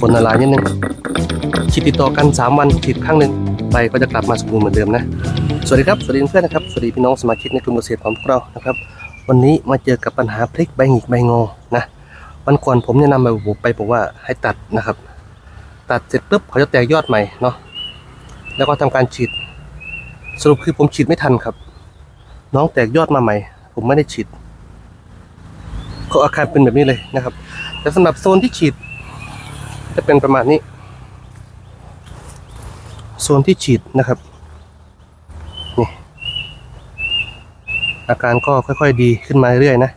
คนละลายนิดนึงฉีดติดต่อกัน 3 วันฉีดครั้งหนึ่งใบก็จะกลับมาสมบูรณ์เหมือนเดิมนะ สวัสดีครับ สวัสดีเพื่อนนะครับ สวัสดีพี่น้องสมาชิกในกลุ่มเกษตรของพวกเรานะครับ วันนี้มาเจอกับปัญหาพลิกใบหงิกใบงอนะวันก่อนผมแนะนำไปผมไปบอกว่าให้ตัดนะครับ ตัดเสร็จปุ๊บเขาจะแตกยอดใหม่เนาะแล้วก็ทำการฉีด สรุปคือผมฉีดไม่ทันครับ น้องแตกยอดมาใหม่ ผมไม่ได้ฉีดก็อาการเป็นแบบนี้เลยนะครับ แต่สำหรับโซนที่ฉีด จะเป็นประมาณนี้ โซนที่ฉีดนะครับนี่อาการก็ค่อยๆดีขึ้นมาเรื่อยๆนะ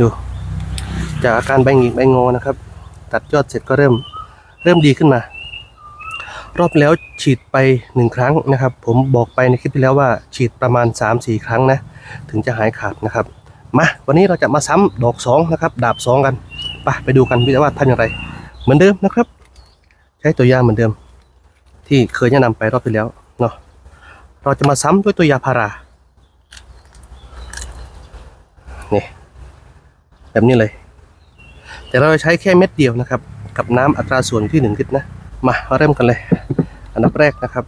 ดูจากอาการใบหงิกใบงอนะครับ ตัดยอดเสร็จก็เริ่มเริ่มดีขึ้นมา รอบแล้วฉีดไปหนึ่งครั้งนะครับ ผมบอกไปในคลิปที่แล้วว่าฉีดประมาณ 3-4 ครั้งนะ ถึงจะหายขาดนะครับ มาวันนี้เราจะมาซ้ำดอก2นะครับดาบ 2 กันไปไปดูกันว่าทำอย่างไร เหมือนเดิมนะครับ ใช้ตัวยาเหมือนเดิม ที่เคยแนะนำไปรอบที่แล้วเนาะเราจะมาซ้ำด้วยตัวยาพารานี่แบบนี้เลย แต่เราจะใช้แค่เม็ดเดียวนะครับ กับน้ำอัตราส่วนอยู่ที่1ลิตรนะ มาเริ่มกันเลย อันดับแรกนะครับ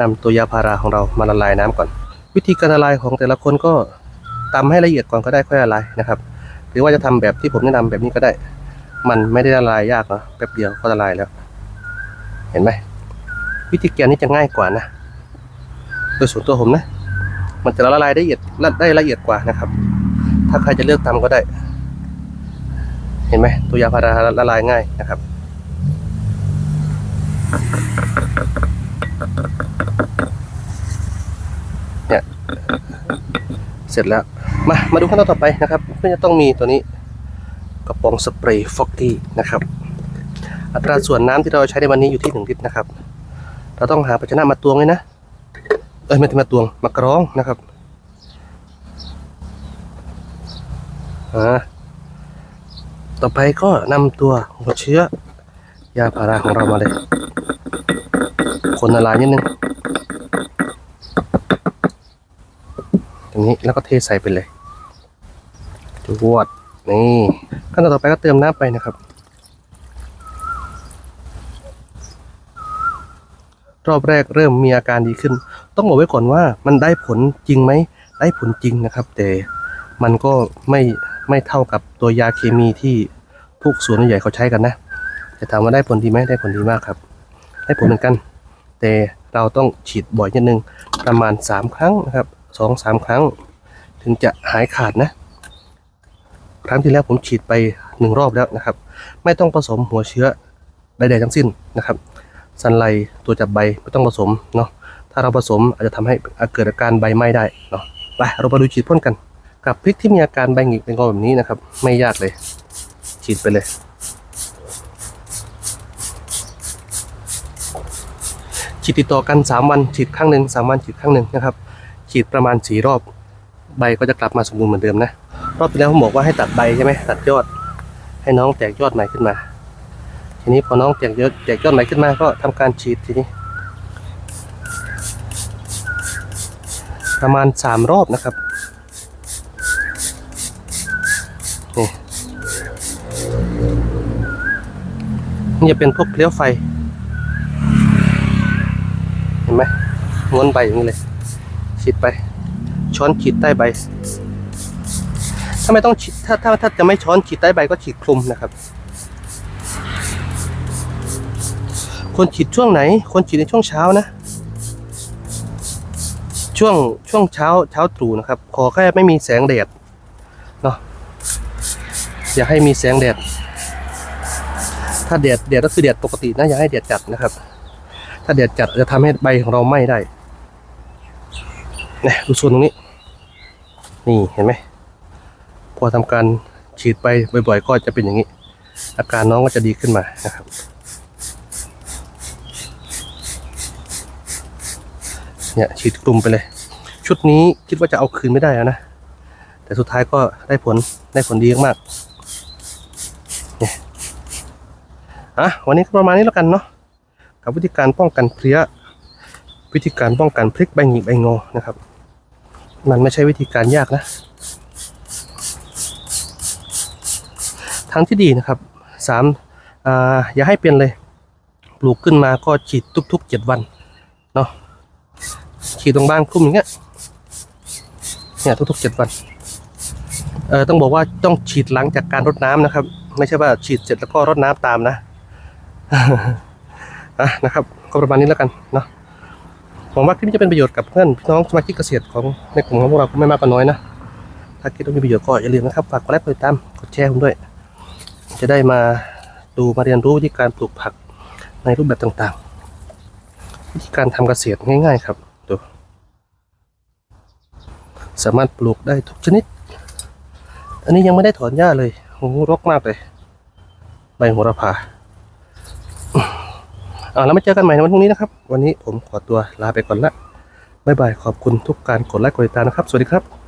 นำตัวยาพาราของเรามาละลายน้ำก่อน วิธีการละลายของแต่ละคนก็ตำให้ละเอียดก่อนก็ได้ค่อยละลายนะครับ หรือว่าจะทำแบบที่ผมแนะนำแบบนี้ก็ได้ มันไม่ได้ละลายยากเนาะแป๊บเดียวก็ละลายแล้ว เห็นไหมวิธีการนี้จะง่ายกว่านะโดยส่วนตัวผมนะ มันจะละลายได้ละเอียดได้ละเอียดกว่านะครับ ถ้าใครจะเลือกทำก็ได้ เห็นไหมตัวยาพาราละลายง่ายนะครับ เนี่ยเสร็จแล้ว มามาดูขั้นตอนต่อไปนะครับเพื่อจะต้องมีตัวนี้กระป๋องสเปรย์ฟอกกี้นะครับ อัตราส่วนน้ำที่เราใช้ในวันนี้อยู่ที่หนึ่งลิตรนะครับ เราต้องหาภาชนะมาตวงเลยนะเอ้ยไม่ใช่มาตวงมากรองนะครับอ่าต่อไปก็นำตัวหัวเชื้อยาพาราของเรามาเลย คนละลายนิดนึงตรงนี้แล้วก็เทใส่ไปเลยจวดนี่ขั้นตอนต่อไปก็เติมน้ำไปนะครับ รอบแรกเริ่มมีอาการดีขึ้น ต้องบอกไว้ก่อนว่ามันได้ผลจริงไหมได้ผลจริงนะครับ แต่มันก็ไม่ไม่เท่ากับตัวยาเคมีที่พวกสวนใหญ่เขาใช้กันนะจะถามว่าได้ผลดีไหมได้ผลดีมากครับ ได้ผลเหมือนกัน แต่เราต้องฉีดบ่อยนิดนึงประมาณ 3 ครั้งนะครับสองสามครั้ง ถึงจะหายขาดนะ ครั้งที่แล้วผมฉีดไปหนึ่งรอบแล้วนะครับ ไม่ต้องผสมหัวเชื้อใดๆทั้งสิ้นนะครับสันไลตัวจับใบไม่ต้องผสมเนาะถ้าเราผสมอาจจะทำให้เกิดอาการใบไหม้ได้เนาะไปเรามาดูฉีดพ่นกัน กับพริกที่มีอาการใบหงิกเป็นกอแบบนี้นะครับ ไม่ยากเลย ฉีดไปเลย ฉีดติดต่อกัน 3 วันฉีดครั้งหนึ่ง3วันฉีดครั้งหนึ่งนะครับฉีดประมาณสีรอบใบก็จะกลับมาสมบูรณ์เหมือนเดิมนะรอบที่แล้วผมบอกว่าให้ตัดใบใช่ไหมตัดยอด ให้น้องแตกยอดใหม่ขึ้นมา ทีนี้พอน้องแตกยอดแตกยอดใหม่ขึ้นมาก็ทำการฉีดทีนี้ ประมาณสามรอบนะครับนี่นี่จะเป็นพวกเลี้ยวไฟ เห็นไหม ม้วนใบอย่างนี้เลยฉีดไป ช้อนฉีดใต้ใบ ถ้าไม่ต้องฉีดถ้าถ้าถ้าจะไม่ช้อนฉีดใต้ใบก็ฉีดคลุมนะครับควรฉีดช่วงไหนควรฉีดในช่วงเช้านะ ช่วงช่วงเช้าเช้าตรู่นะครับ ขอแค่ไม่มีแสงแดดเนาะอย่าให้มีแสงแดด ถ้าแดดแดดก็คือแดดปกตินะอย่าให้แดดจัดนะครับ ถ้าแดดจัดจะทำให้ใบของเราไหม้ได้ นี่ยดูส่วนตรงนี้ นี่เห็นไหมพอทำการฉีดไปบ่อยๆ ก็จะเป็นอย่างนี้ อาการน้องก็จะดีขึ้นมานะครับเนี่ยฉีดกลุ่มไปเลย ชุดนี้คิดว่าจะเอาคืนไม่ได้แล้วนะ แต่สุดท้ายก็ได้ผลได้ผลดีมากเนี่ยอะวันนี้ก็ประมาณนี้แล้วกันเนาะกับวิธีการป้องกันเพลี้ยวิธีการป้องกันพลิกใบหงิกใบงอนะครับ มันไม่ใช่วิธีการยากนะทางที่ดีนะครับสามอ่าอย่าให้เป็นเลย ปลูกขึ้นมาก็ฉีดทุกๆเจ็ดวันเนาะฉีดตรงบ้านคลุ้มอย่างเงี้ยเนี่ยทุกๆเจ็ดวันเออต้องบอกว่าต้องฉีดหลังจากการรดน้ำนะครับ ไม่ใช่ว่าฉีดเสร็จแล้วก็รดน้ำตามนะอะนะครับ ก็ประมาณนี้แล้วกันเนาะ ผมว่าคลิปนี้จะเป็นประโยชน์กับเพื่อนพี่น้องสมาชิกเกษตรของในกลุ่มของพวกเราไม่มากก็น้อยนะ ถ้าคิดว่ามีประโยชน์ก็อย่าลืมนะครับฝากกดไลค์กดติดตามกดแชร์ผมด้วย จะได้มาดูมาเรียนรู้วิธีการปลูกผักในรูปแบบต่างๆ วิธีการทำเกษตรง่าย ๆ ครับดูสามารถปลูกได้ทุกชนิด อันนี้ยังไม่ได้ถอนหญ้าเลยโอ้โหรกมากเลย ใบโหระพาอ่า แล้วมาเจอกันใหม่ในวันพรุ่งนี้นะครับ วันนี้ผมขอตัวลาไปก่อนละบ๊ายบายขอบคุณทุกการกดไลค์กดติดตามนะครับ สวัสดีครับ